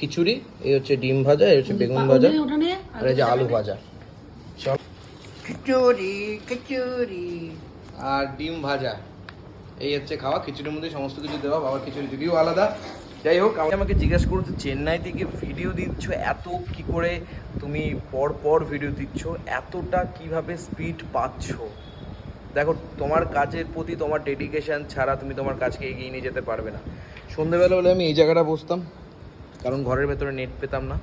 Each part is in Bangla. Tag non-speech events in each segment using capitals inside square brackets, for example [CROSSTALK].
খিচুড়ি এই হচ্ছে ডিম ভাজা এই হচ্ছে বেগুন ভাজা আর এই যে আলু ভাজা চল। খিচুড়ি খিচুড়ি। আর ডিম ভাজা। এই হচ্ছে খাওয়া খিচুড়ির মধ্যে সমস্ত কিছু দেওয়া বাবার খিচুড়ি যদিও আলাদা। যাই হোক আমি আমাকে জিজ্ঞেস করছ চেন্নাই থেকে ভিডিও দিচ্ছ এত কি করে তুমি পর পর ভিডিও দিচ্ছ এতটা কীভাবে স্পিড পাচ্ছ? দেখো তোমার কাজের প্রতি তোমার ডেডিকেশন ছাড়া তুমি তোমার কাজকে এগিয়ে নিয়ে যেতে পারবে না। সন্ধেবেলা হলে আমি এই জায়গাটা বসতাম। কারণ ঘরের ভেতরে নেট পেতাম না।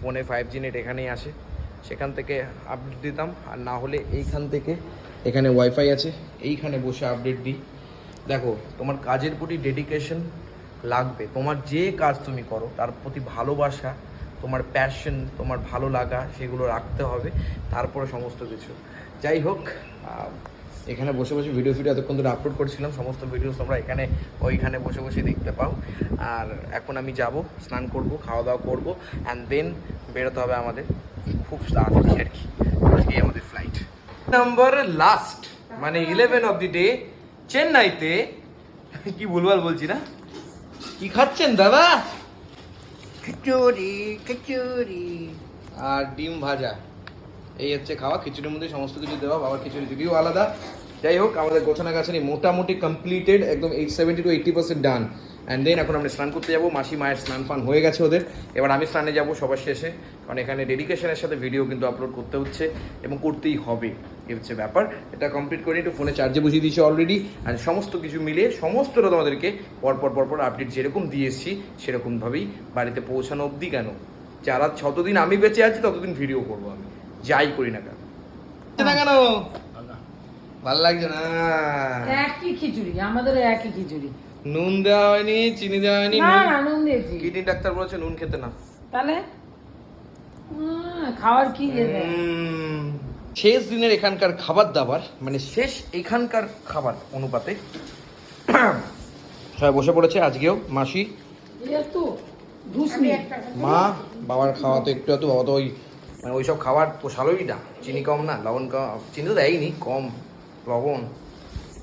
ফোনে ফাইভ জি নেট এখানেই আসে। সেখান থেকে আপডেট দিতাম। আর না হলে এইখান থেকে এখানে ওয়াইফাই আছে। এইখানে বসে আপডেট দিই। দেখো, তোমার কাজের প্রতি ডেডিকেশন লাগবে। তোমার যে কাজ তুমি করো, তার প্রতি ভালোবাসা, তোমার প্যাশন তোমার ভালো লাগা, সেগুলো রাখতে হবে। তারপরে সমস্ত কিছু। যাই হোক এখানে বসে বসে ভিডিও ফিডিও এতক্ষণ ধরে আপলোড করছিলাম সমস্ত ভিডিও তোমরা এখানে ওইখানে বসে বসে দেখতে পাও। আর এখন আমি যাব স্নান করব খাওয়া দাওয়া করব অ্যান্ড দেন বেরোতে হবে আমাদের খুব তাড়াতাড়ি আর কি। আজকে আমাদের ফ্লাইট নাম্বার লাস্ট মানে ইলেভেন অফ দি ডে চেন্নাইতে কি ভুলভাল বলছি না? কি খাচ্ছেন দাদা? খিচুড়ি খিচুড়ি। আর ডিম ভাজা। এই হচ্ছে খাওয়া, খিচুড়ির মধ্যে সমস্ত কিছু দেওয়া, বাবার খিচুড়ি যদিও আলাদা। যাই হোক, আমাদের গোছানা গাছানি মোটামুটি কমপ্লিটেড একদম eight seventy two eighty percent done and then এখন আমরা স্নান করতে যাব, মাসি মায়ের স্নান ফান হয়ে গেছে ওদের। এবার আমি স্নানে যাব সবার শেষে, কারণ এখানে ডেডিকেশনের সাথে ভিডিও কিন্তু আপলোড করতে হচ্ছে এবং করতেই হবে, এই হচ্ছে ব্যাপার। এটা কমপ্লিট করে একটু ফোনে চার্জে বসিয়ে দিয়েছি অলরেডি অ্যান্ড সমস্ত কিছু মিলিয়ে সমস্তটা তোমাদেরকে পরপর পরপর আপডেট যেরকম দিয়ে এসেছি, সেরকমভাবেই বাড়িতে পৌঁছানো অবধি কেন? যারা যতদিন আমি বেঁচে আছি, ততদিন ভিডিও করব আমি। যাই করি না কেন? না কেন? ভালো লাগছে না। একই খিচুড়ি আমাদের একই খিচুড়ি। নুন দেওয়া হয়নি চিনি দেওয়া হয়নি না না নুন দিয়েছি। কিডনি ডাক্তার বলেছে নুন খেতে না। তাহলে? খাওয়ার কি শেষ দিনের এখানকার খাবার দাবার মানে শেষ এখানকার খাবার অনুপাতে [COUGHS] সবাই বসে পড়েছে আজকেও মাসি। মা বাবার খাওয়া তো একটু একটু বাবা তো ওই মানে ওইসব খাবার পোষালোই না চিনি কম না লবণ কম চিনি তো দেয়নি কম লবণ।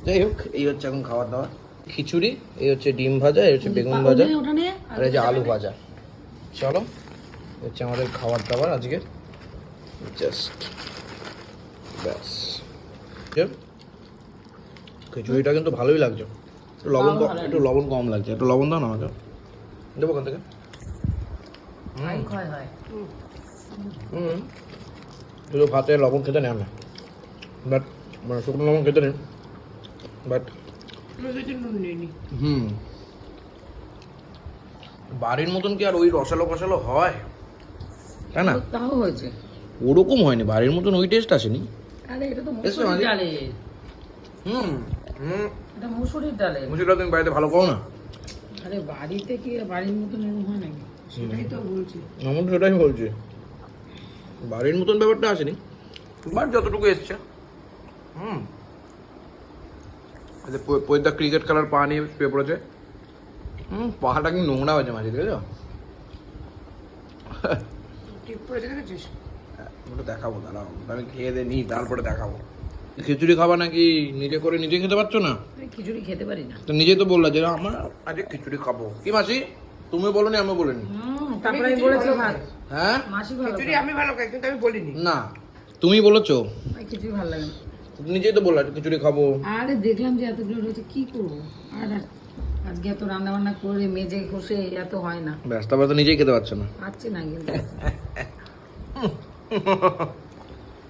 যাই হোক এই হচ্ছে এখন খাবার দাবার। খিচুড়ি এই হচ্ছে ডিম ভাজা এই হচ্ছে বেগুন ভাজা আর এই যে আলু ভাজা। চলো এই হচ্ছে আমাদের খাবার দাবার আজকে জাস্ট ব্যাস। খিচুড়িটা কিন্তু ভালোই লাগছে। একটু লবণ কম- একটু লবণ কম লাগছে। একটু লবণ দাও না আমাকে। দেবো ওখান থেকে। হয়। হুম শুধু ভাতে লবণ খেতে নেয় না বাট মানে শুকনো লবণ খেতে নেই বাট হুম বাড়ির মতন কি আর ওই রসালো ফসালো হয় তাই না তাও হয়েছে ওরকম হয়নি বাড়ির মতন ওই টেস্ট আসেনি আরে এটা তো মুসুরির ডালে হুম হুম এটা মুসুরির ডালে মুসিটা তুমি বাড়িতে ভালো করো না আরে বাড়িতে কি বাড়ির মতন এরকম হয় নাকি সেটাই তো বলছি আমার তো সেটাই বলছি বাড়ির মতন ব্যাপারটা আসেনি। বাট যতটুকু এসছে। হুম। এই যে পৈ- পৈদা ক্রিকেট খেলার পা নিয়ে শুয়ে পড়েছে। হুম পাহাড়টা কি নোংরা হয়েছে মাঝে দেখেছ? টিপ ওটা দেখাবো দাঁড়াও আমি খেয়ে দিয়ে নিই তারপরে দেখাবো। খিচুড়ি খাবা নাকি নিজে করে নিজে খেতে পারছ না? খিচুড়ি খেতে পারি না। তো নিজেই তো বললা যে আমার আজকে খিচুড়ি খাব। কি মাসি? তুমি বলো নি আমি বলিনি। হুম তারপরে আমি বলেছি ভাত। হ্যাঁ? মাসি ভালো খিচুড়ি আমি ভালো খাই কিন্তু আমি বলিনি। না তুমি বলেছ। খায়। খিচুড়ি ভালো লাগে না। নিজেই তো বললা খিচুড়ি খাব। আরে দেখলাম যে এতগুলো রয়েছে কি করব? আর আজকে এত রান্না বান্না করে মেজে ঘষে এত হয় না। ব্যস্ত তো নিজেই খেতে পারছ না। পাচ্ছি না কিন্তু। [LAUGHS]